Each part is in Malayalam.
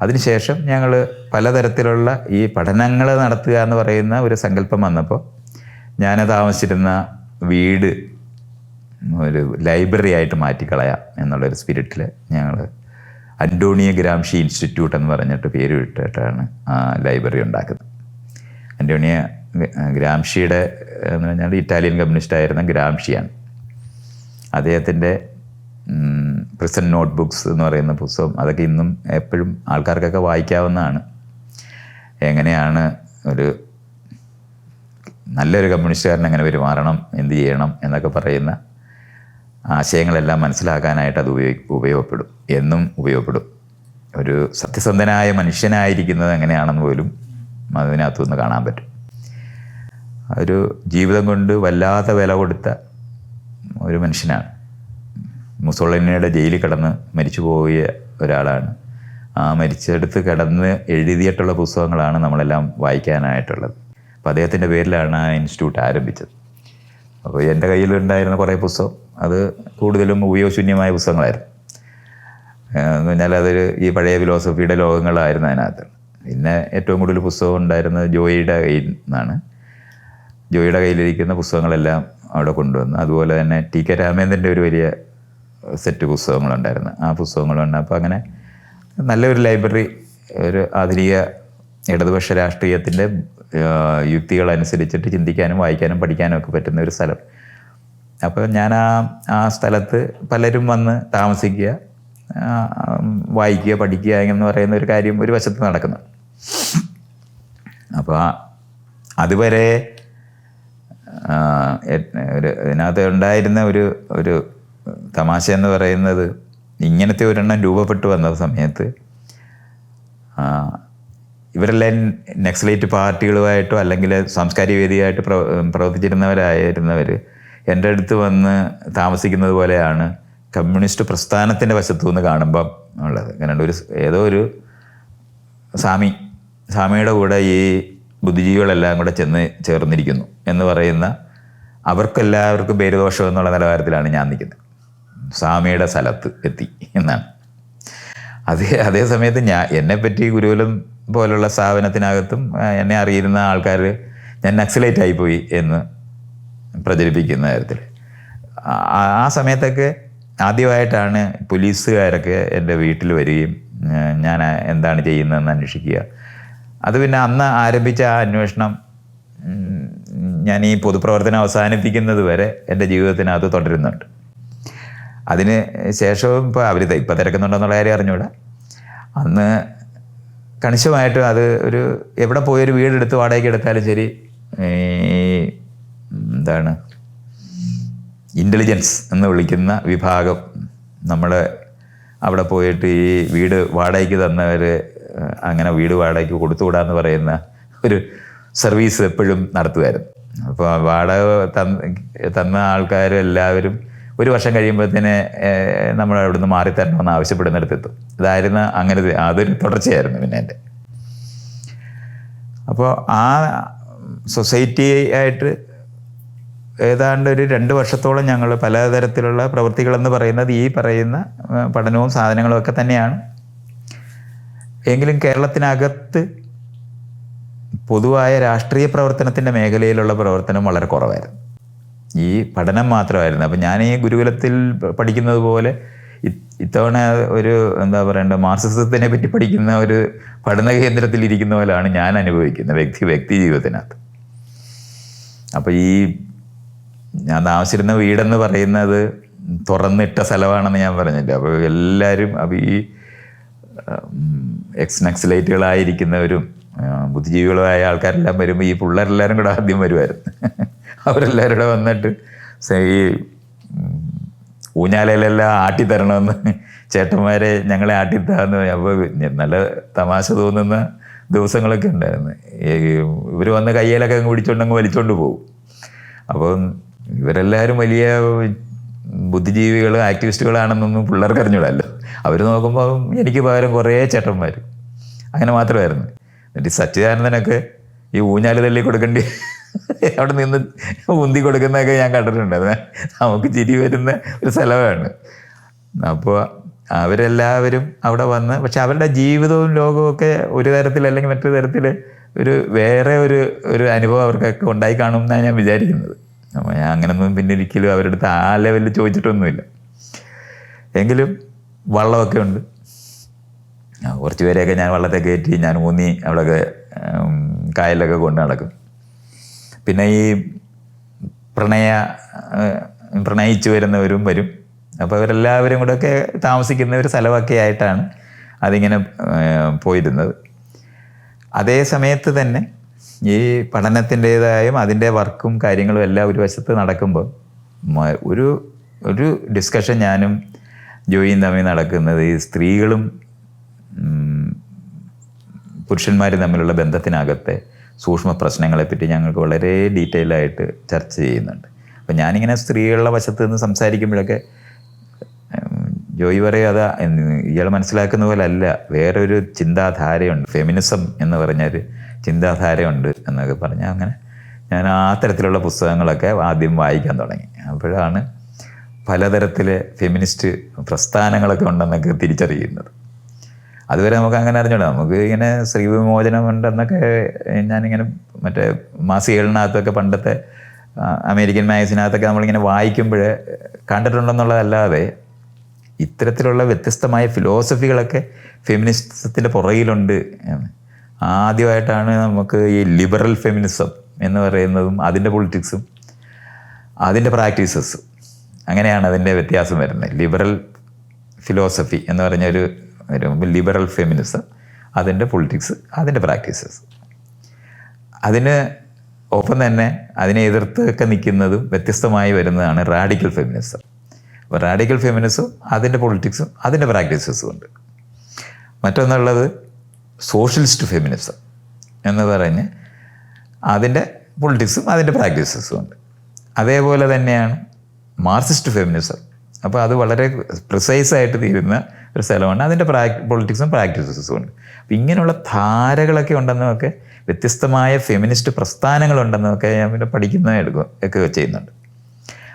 അതിനുശേഷം ഞങ്ങൾ പലതരത്തിലുള്ള ഈ പഠനങ്ങൾ നടത്തുക എന്ന് പറയുന്ന ഒരു സങ്കല്പം വന്നപ്പോൾ ഞാൻ താമസിച്ചിരുന്ന വീട് ഒരു ലൈബ്രറി ആയിട്ട് മാറ്റിക്കളയാം എന്നുള്ളൊരു സ്പിരിറ്റിൽ ഞങ്ങൾ അന്റോണിയ ഗ്രാംഷി ഇൻസ്റ്റിറ്റ്യൂട്ട് എന്ന് പറഞ്ഞിട്ട് പേര് വിട്ടിട്ടാണ് ആ ലൈബ്രറി ഉണ്ടാക്കുന്നത്. അന്റോണിയ ഗ്രാംഷിയുടെ എന്ന് പറഞ്ഞാൽ ഇറ്റാലിയൻ കമ്മ്യൂണിസ്റ്റ് ആയിരുന്ന ഗ്രാംഷിയാണ് അദ്ദേഹത്തിന്റെ പ്രിസൺ നോട്ട് ബുക്സ് എന്ന് പറയുന്ന പുസ്തകം. അതൊക്കെ ഇന്നും എപ്പോഴും ആൾക്കാർക്കൊക്കെ വായിക്കാവുന്നതാണ്. എങ്ങനെയാണ് ഒരു നല്ലൊരു കമ്മ്യൂണിസ്റ്റുകാരൻ എങ്ങനെ പെരുമാറണം എന്ത് ചെയ്യണം എന്നൊക്കെ പറയുന്ന ആശയങ്ങളെല്ലാം മനസ്സിലാക്കാനായിട്ട് അത് ഉപയോഗ ഉപയോഗപ്പെടും. എന്നും ഉപയോഗപ്പെടും. ഒരു സത്യസന്ധനായ മനുഷ്യനായിരിക്കുന്നത് എങ്ങനെയാണെന്ന് പോലും അതിനകത്തുനിന്ന് കാണാൻ പറ്റും. ഒരു ജീവിതം കൊണ്ട് വല്ലാത്ത വില കൊടുത്ത ഒരു മനുഷ്യനാണ്. മുസോളിനിയുടെ ജയിലിൽ കിടന്ന് മരിച്ചു പോയ ഒരാളാണ്. ആ മരിച്ചെടുത്ത് കിടന്ന് എഴുതിയിട്ടുള്ള പുസ്തകങ്ങളാണ് നമ്മളെല്ലാം വായിക്കാനായിട്ടുള്ളത്. അപ്പോൾ അദ്ദേഹത്തിന്റെ പേരിലാണ് ആ ഇൻസ്റ്റിറ്റ്യൂട്ട് ആരംഭിച്ചത്. അപ്പോൾ എന്റെ കയ്യിലുണ്ടായിരുന്ന കുറേ പുസ്തകം അത് കൂടുതലും ഉപയോഗശൂന്യമായ പുസ്തകങ്ങളായിരുന്നു. എന്ന് പറഞ്ഞാൽ അതൊരു ഈ പഴയ ഫിലോസഫിയുടെ ലോകങ്ങളായിരുന്നു അതിനകത്ത്. പിന്നെ ഏറ്റവും കൂടുതൽ പുസ്തകം ഉണ്ടായിരുന്നത് ജോയിയുടെ കയ്യിൽ നിന്നാണ്. ജോയിയുടെ കയ്യിലിരിക്കുന്ന പുസ്തകങ്ങളെല്ലാം അവിടെ കൊണ്ടുവന്നു അതുപോലെ തന്നെ ടി കെ രാമേന്ദ്രന്റെ ഒരു വലിയ സെറ്റ് പുസ്തകങ്ങളുണ്ടായിരുന്നു. ആ പുസ്തകങ്ങളുണ്ട് അപ്പോൾ അങ്ങനെ നല്ലൊരു ലൈബ്രറി ഒരു ആധുനിക ഇടതുപക്ഷ രാഷ്ട്രീയത്തിന്റെ യുക്തികളനുസരിച്ചിട്ട് ചിന്തിക്കാനും വായിക്കാനും പഠിക്കാനും ഒക്കെ പറ്റുന്ന ഒരു സ്ഥലം. അപ്പോൾ ഞാൻ ആ ആ സ്ഥലത്ത് പലരും വന്ന് താമസിക്കുക വായിക്കുക പഠിക്കുക എന്ന് പറയുന്ന ഒരു കാര്യം ഒരു വശത്ത് നടക്കുന്നു. അപ്പോൾ അതുവരെ ഒരു ഇതിനകത്ത് ഉണ്ടായിരുന്ന ഒരു ഒരു തമാശ എന്ന് പറയുന്നത് ഇങ്ങനത്തെ ഒരെണ്ണം രൂപപ്പെട്ടു വന്ന സമയത്ത് ഇവരെല്ലാം നക്സലൈറ്റ് പാർട്ടികളുമായിട്ടോ അല്ലെങ്കിൽ സാംസ്കാരിക വേദിയായിട്ട് പ്രവ പ്രവർത്തിച്ചിരുന്നവരായിരുന്നവർ എന്റെ അടുത്ത് വന്ന് താമസിക്കുന്നത് പോലെയാണ് കമ്മ്യൂണിസ്റ്റ് പ്രസ്ഥാനത്തിന്റെ വശത്തു നിന്ന് കാണുമ്പം ഉള്ളത്. കാരണം ഒരു ഏതോ ഒരു സ്വാമി സ്വാമിയുടെ കൂടെ ഈ ബുദ്ധിജീവികളെല്ലാം കൂടെ ചെന്ന് ചേർന്നിരിക്കുന്നു എന്ന് പറയുന്ന അവർക്കെല്ലാവർക്കും പേരുദോഷം എന്നുള്ള നിലവാരത്തിലാണ് ഞാൻ നിൽക്കുന്നത്. സ്വാമിയുടെ സ്ഥലത്ത് എത്തി എന്നാണ്. അതേ അതേ സമയത്ത് ഞാൻ എന്നെപ്പറ്റി ഗുരുകുലം പോലുള്ള സ്ഥാപനത്തിനകത്തും എന്നെ അറിയുന്ന ആൾക്കാർ ഞാൻ നക്സലേറ്റ് ആയിപ്പോയി എന്ന് പ്രചരിപ്പിക്കുന്ന കാര്യത്തിൽ ആ സമയത്തൊക്കെ ആദ്യമായിട്ടാണ് പോലീസുകാരൊക്കെ എന്റെ വീട്ടിൽ വരികയും ഞാൻ എന്താണ് ചെയ്യുന്നതെന്ന് അന്വേഷിക്കുക. അത് പിന്നെ അന്ന് ആരംഭിച്ച ആ അന്വേഷണം ഞാൻ ഈ പൊതുപ്രവർത്തനം അവസാനിപ്പിക്കുന്നത് വരെ എന്റെ ജീവിതത്തിനകത്ത് തുടരുന്നുണ്ട്. അതിന് ശേഷവും ഇപ്പോൾ അവർ ഇപ്പം തിരക്കുന്നുണ്ടെന്നുള്ള കാര്യം അറിഞ്ഞൂടാ. അന്ന് കണിശമായിട്ട് അത് ഒരു എവിടെ പോയൊരു വീടെടുത്ത് വാടകയ്ക്ക് എടുത്താലും ശരി എന്താണ് ഇന്റലിജൻസ് എന്ന് വിളിക്കുന്ന വിഭാഗം നമ്മൾ അവിടെ പോയിട്ട് ഈ വീട് വാടകയ്ക്ക് തന്നവർ അങ്ങനെ വീട് വാടകയ്ക്ക് കൊടുത്തുകൂടാന്ന് പറയുന്ന ഒരു സർവീസ് എപ്പോഴും നടത്തുമായിരുന്നു. അപ്പോൾ വാടക തന്ന തന്ന ആൾക്കാരെല്ലാവരും ഒരു വർഷം കഴിയുമ്പോഴത്തേന് നമ്മൾ അവിടുന്ന് മാറി തരണമെന്ന് ആവശ്യപ്പെടുന്നിടത്തെത്തും. ഇതായിരുന്നു അങ്ങനെ അതൊരു തുടർച്ചയായിരുന്നു പിന്നെ എന്റെ. അപ്പോൾ ആ സൊസൈറ്റി ആയിട്ട് ഏതാണ്ട് ഒരു രണ്ട് വർഷത്തോളം ഞങ്ങൾ പലതരത്തിലുള്ള പ്രവൃത്തികളെന്ന് പറയുന്നത് ഈ പറയുന്ന പഠനവും സാധനങ്ങളും ഒക്കെ തന്നെയാണ്. എങ്കിലും കേരളത്തിനകത്ത് പൊതുവായ രാഷ്ട്രീയ പ്രവർത്തനത്തിന്റെ മേഖലയിലുള്ള പ്രവർത്തനം വളരെ കുറവായിരുന്നു. ഈ പഠനം മാത്രമായിരുന്നു. അപ്പം ഞാൻ ഈ ഗുരുകുലത്തിൽ പഠിക്കുന്നത് പോലെ ഇത്തവണ ഒരു എന്താ പറയണ്ട മാർസിസത്തിനെ പറ്റി പഠിക്കുന്ന ഒരു പഠന കേന്ദ്രത്തിൽ ഇരിക്കുന്ന പോലെയാണ് ഞാൻ അനുഭവിക്കുന്നത് വ്യക്തി വ്യക്തി ജീവിതത്തിനകത്ത്. അപ്പോൾ ഈ ഞാൻ താമസിച്ചിരുന്ന വീടെന്ന് പറയുന്നത് തുറന്നിട്ട സ്ഥലമാണെന്ന് ഞാൻ പറഞ്ഞില്ല. അപ്പോൾ എല്ലാവരും അപ്പോൾ ഈ എക്സ് നക്സലൈറ്റുകളായിരിക്കുന്നവരും ബുദ്ധിജീവികളായ ആൾക്കാരെല്ലാം വരുമ്പോൾ ഈ പിള്ളേരെല്ലാവരും കൂടെ ആദ്യം വരുമായിരുന്നു അവരെല്ലാവരും കൂടെ വന്നിട്ട് ഈ ഊഞ്ഞാലയിലെല്ലാം ആട്ടിത്തരണമെന്ന് ചേട്ടന്മാരെ ഞങ്ങളെ ആട്ടിത്താന്ന് അപ്പോൾ നല്ല തമാശ തോന്നുന്ന ദിവസങ്ങളൊക്കെ ഉണ്ടായിരുന്നു. ഇവർ വന്ന് കയ്യിലൊക്കെ അങ്ങ് പിടിച്ചോണ്ടങ്ങ് വലിച്ചോണ്ട് പോകും അപ്പോൾ ഇവരെല്ലാവരും വലിയ ബുദ്ധിജീവികൾ ആക്ടിവിസ്റ്റുകളാണെന്നൊന്നും പിള്ളേർക്ക് അറിഞ്ഞൂടല്ലോ. അവർ നോക്കുമ്പോൾ എനിക്ക് പകരം കുറേ ചേട്ടന്മാർ അങ്ങനെ മാത്രമായിരുന്നു. എന്നിട്ട് സച്ചിദാനന്ദനൊക്കെ ഈ ഊഞ്ഞാൽ തള്ളി കൊടുക്കേണ്ടി അവിടെ നിന്ന് ഉന്തി കൊടുക്കുന്നതൊക്കെ ഞാൻ കണ്ടിട്ടുണ്ട്. അത് നമുക്ക് ചിരി വരുന്ന ഒരു സ്ഥലമാണ്. അപ്പോൾ അവരെല്ലാവരും അവിടെ വന്ന് പക്ഷെ അവരുടെ ജീവിതവും ലോകവും ഒരു തരത്തിൽ അല്ലെങ്കിൽ മറ്റൊരു തരത്തിൽ ഒരു വേറെ ഒരു ഒരു അനുഭവം അവർക്കൊക്കെ ഉണ്ടായി കാണും എന്നാണ് ഞാൻ വിചാരിക്കുന്നത്. അപ്പോൾ ഞാൻ അങ്ങനൊന്നും പിന്നെ ഒരിക്കലും അവരുടെ അടുത്ത് ആ ലെവലിൽ ചോദിച്ചിട്ടൊന്നുമില്ല. എങ്കിലും വള്ളമൊക്കെ ഉണ്ട്. കുറച്ച് പേരെയൊക്കെ ഞാൻ വള്ളത്തെ കയറ്റി ഞാൻ ഊന്നി അവിടെയൊക്കെ കായലൊക്കെ കൊണ്ട് നടക്കും. പിന്നെ ഈ പ്രണയ പ്രണയിച്ചു വരുന്നവരും വരും. അപ്പോൾ അവരെല്ലാവരും കൂടെയൊക്കെ താമസിക്കുന്ന ഒരു സ്ഥലമൊക്കെ ആയിട്ടാണ് അതിങ്ങനെ പോയിരുന്നത്. അതേ സമയത്ത് തന്നെ ഈ പഠനത്തിന്റേതായും അതിന്റെ വർക്കും കാര്യങ്ങളും എല്ലാം ഒരു വശത്ത് നടക്കുമ്പോൾ ഒരു ഒരു ഡിസ്കഷൻ ഞാനും ജോയിയും തമ്മിൽ നടക്കുന്നത് ഈ സ്ത്രീകളും പുരുഷന്മാരും തമ്മിലുള്ള ബന്ധത്തിനകത്തെ സൂക്ഷ്മ പ്രശ്നങ്ങളെപ്പറ്റി ഞങ്ങൾക്ക് വളരെ ഡീറ്റെയിൽ ആയിട്ട് ചർച്ച ചെയ്യുന്നുണ്ട്. അപ്പോൾ ഞാനിങ്ങനെ സ്ത്രീകളുടെ വശത്ത് നിന്ന് സംസാരിക്കുമ്പോഴൊക്കെ ജോയി പറയും അതാ ഇയാൾ മനസ്സിലാക്കുന്ന പോലെ അല്ല വേറൊരു ചിന്താധാരയുണ്ട്. ഫെമിനിസം എന്ന് പറഞ്ഞൊരു ചിന്താധാരയുണ്ട് എന്നൊക്കെ പറഞ്ഞാൽ അങ്ങനെ ഞാൻ ആ തരത്തിലുള്ള പുസ്തകങ്ങളൊക്കെ ആദ്യം വായിക്കാൻ തുടങ്ങി. അപ്പോഴാണ് പലതരത്തിലെ ഫെമിനിസ്റ്റ് പ്രസ്ഥാനങ്ങളൊക്കെ ഉണ്ടെന്നൊക്കെ തിരിച്ചറിയുന്നത്. അതുവരെ നമുക്ക് അങ്ങനെ അറിഞ്ഞൂടാ. നമുക്ക് ഇങ്ങനെ സ്ത്രീ വിമോചനം ഉണ്ടെന്നൊക്കെ ഞാനിങ്ങനെ മറ്റേ മാസികകളിനകത്തൊക്കെ പണ്ടത്തെ അമേരിക്കൻ മാഗസിനകത്തൊക്കെ നമ്മളിങ്ങനെ വായിക്കുമ്പോൾ കണ്ടിട്ടുണ്ടെന്നുള്ളതല്ലാതെ ഇത്തരത്തിലുള്ള വ്യത്യസ്തമായ ഫിലോസഫികളൊക്കെ ഫെമിനിസത്തിന്റെ പുറകിലുണ്ട്. ആദ്യമായിട്ടാണ് നമുക്ക് ഈ ലിബറൽ ഫെമിനിസം എന്ന് പറയുന്നതും അതിന്റെ പൊളിറ്റിക്സും അതിന്റെ പ്രാക്ടീസസും. അങ്ങനെയാണ് അതിന്റെ വ്യത്യാസം വരുന്നത്. ലിബറൽ ഫിലോസഫി എന്ന് പറഞ്ഞ ഒരു ഒരു ലിബറൽ ഫെമിനിസം അതിന്റെ പൊളിറ്റിക്സ് അതിന്റെ പ്രാക്ടീസസ് അതിന് ഒപ്പം തന്നെ അതിനെ എതിർത്തൊക്കെ നിൽക്കുന്നതും വ്യത്യസ്തമായി വരുന്നതാണ് റാഡിക്കൽ ഫെമിനിസം അപ്പോൾ റാഡിക്കൽ ഫെമിനിസം അതിന്റെ പൊളിറ്റിക്സും അതിന്റെ പ്രാക്ടീസസും ഉണ്ട്. മറ്റൊന്നുള്ളത് സോഷ്യലിസ്റ്റ് ഫെമിനിസം എന്ന് പറഞ്ഞ് അതിന്റെ പൊളിറ്റിക്സും അതിന്റെ പ്രാക്ടീസസും ഉണ്ട്. അതേപോലെ തന്നെയാണ് മാർസിസ്റ്റ് ഫെമിനിസം അപ്പോൾ അത് വളരെ പ്രിസൈസ് ആയിട്ട് തീരുന്ന ഒരു സ്ഥലമാണ്. അതിന്റെ പ്രാക് പൊളിറ്റിക്സും പ്രാക്ടീസസും ഉണ്ട്. അപ്പോൾ ഇങ്ങനെയുള്ള ധാരകളൊക്കെ ഉണ്ടെന്നൊക്കെ വ്യത്യസ്തമായ ഫെമിനിസ്റ്റ് പ്രസ്ഥാനങ്ങളുണ്ടെന്നൊക്കെ ഞാൻ പിന്നെ പഠിക്കുന്ന എടുക്കും ഒക്കെ ചെയ്യുന്നുണ്ട്.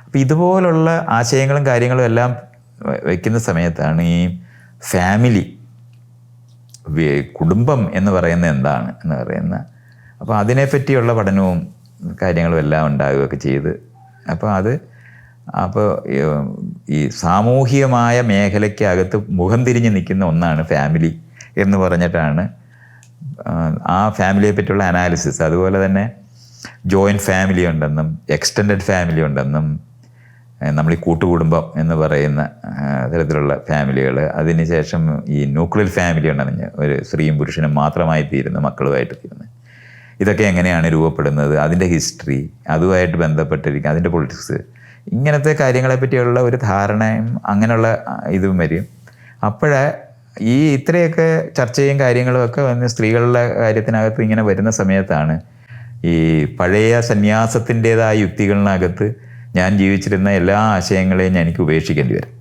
അപ്പോൾ ഇതുപോലുള്ള ആശയങ്ങളും കാര്യങ്ങളും എല്ലാം വയ്ക്കുന്ന സമയത്താണ് ഈ ഫാമിലി കുടുംബം എന്ന് പറയുന്ന എന്താണ് എന്ന് പറയുന്ന അപ്പോൾ അതിനെപ്പറ്റിയുള്ള പഠനവും കാര്യങ്ങളും എല്ലാം ഉണ്ടാവുകയൊക്കെ ചെയ്ത് അപ്പോൾ അത് അപ്പോൾ ഈ- സാമൂഹികമായ മേഖലയ്ക്കകത്ത് മുഖം തിരിഞ്ഞ് നിൽക്കുന്ന ഒന്നാണ് ഫാമിലി എന്ന് പറഞ്ഞിട്ടാണ് ആ, ഫാമിലിയെ പറ്റിയുള്ള അനാലിസിസ് അതുപോലെ തന്നെ ജോയിന്റ് ഫാമിലി ഉണ്ടെന്നും എക്സ്റ്റെൻഡഡ് ഫാമിലി ഉണ്ടെന്നും നമ്മൾ ഈ കൂട്ടുകുടുംബം എന്ന് പറയുന്ന തരത്തിലുള്ള ഫാമിലികൾ അതിനുശേഷം ഈ ന്യൂക്ലിയർ ഫാമിലി ഉണ്ടെന്ന് ഒരു സ്ത്രീയും പുരുഷനും മാത്രമായി തീരുന്ന മക്കളുമായിട്ട് തീരുന്നത്. ഇതൊക്കെ എങ്ങനെയാണ് രൂപപ്പെടുന്നത്? അതിന്റെ ഹിസ്റ്ററി അതുമായിട്ട് ബന്ധപ്പെട്ടിരിക്കുക അതിന്റെ പൊളിറ്റിക്സ് ഇങ്ങനത്തെ കാര്യങ്ങളെ പറ്റിയുള്ള ഒരു ധാരണയും അങ്ങനെയുള്ള ഇതും വരും. അപ്പോഴേ ഈ ഇത്രയൊക്കെ ചർച്ചയും കാര്യങ്ങളും ഒക്കെ വന്ന് സ്ത്രീകളുടെ കാര്യത്തിനകത്ത് ഇങ്ങനെ വരുന്ന സമയത്താണ് ഈ പഴയ സന്യാസത്തിന്റെതായ യുക്തികളിനകത്ത് ഞാൻ ജീവിച്ചിരുന്ന എല്ലാ ആശയങ്ങളെയും ഞാൻ എനിക്ക് ഉപേക്ഷിക്കേണ്ടി വരും.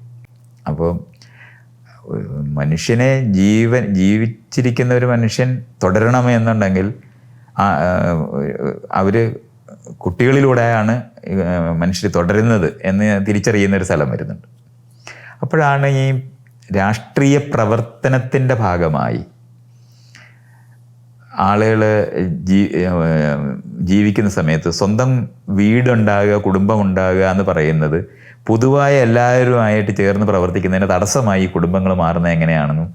അപ്പോൾ മനുഷ്യനെ ജീവൻ ജീവിച്ചിരിക്കുന്ന ഒരു മനുഷ്യൻ തുടരണമെന്നുണ്ടെങ്കിൽ അവർ കുട്ടികളിലൂടെയാണ് മനുഷ്യർ തുടരുന്നത് എന്ന് തിരിച്ചറിയുന്ന ഒരു സ്ഥലം വരുന്നുണ്ട്. അപ്പോഴാണ് ഈ രാഷ്ട്രീയ പ്രവർത്തനത്തിന്റെ ഭാഗമായി ആളുകൾ ജീ ജീവിക്കുന്ന സമയത്ത് സ്വന്തം വീടുണ്ടാകുക കുടുംബം ഉണ്ടാകുക എന്ന് പറയുന്നത് പൊതുവായ എല്ലാവരുമായിട്ട് ചേർന്ന് പ്രവർത്തിക്കുന്നതിന് തടസ്സമായി കുടുംബങ്ങൾ മാറുന്നത് എങ്ങനെയാണെന്നും